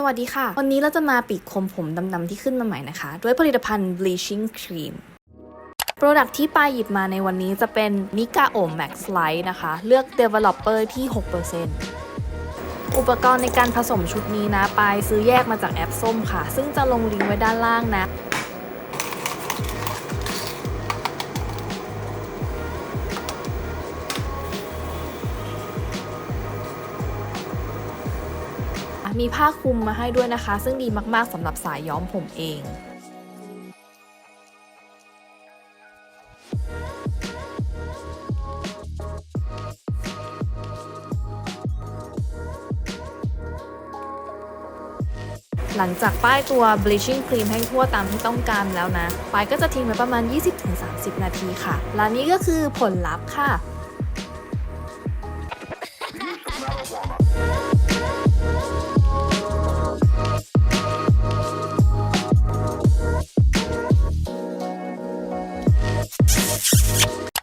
สวัสดีค่ะ วันนี้เราจะมาปิดคมผมดำๆที่ขึ้นมาใหม่นะคะ ด้วยผลิตภัณฑ์ bleaching cream โปรดักที่ปายหยิบมาในวันนี้จะเป็น Mika O Max Light นะคะ เลือก developer ที่ 6%อุปกรณ์ในการผสมชุดนี้นะปายซื้อแยกมาจากแอปส้มค่ะ ซึ่งจะลงลิงก์ไว้ด้านล่างนะ มีผ้าคลุมมาให้ด้วยนะคะ ซึ่งดีมากๆสำหรับสายย้อมผมเองหลังจากป้ายตัว bleaching cream ให้ทั่วตามที่ต้องการแล้วนะป้ายก็จะทิ้งไว้ประมาณ 20-30 นาทีค่ะ และนี่ก็คือผลลัพธ์ค่ะ うん。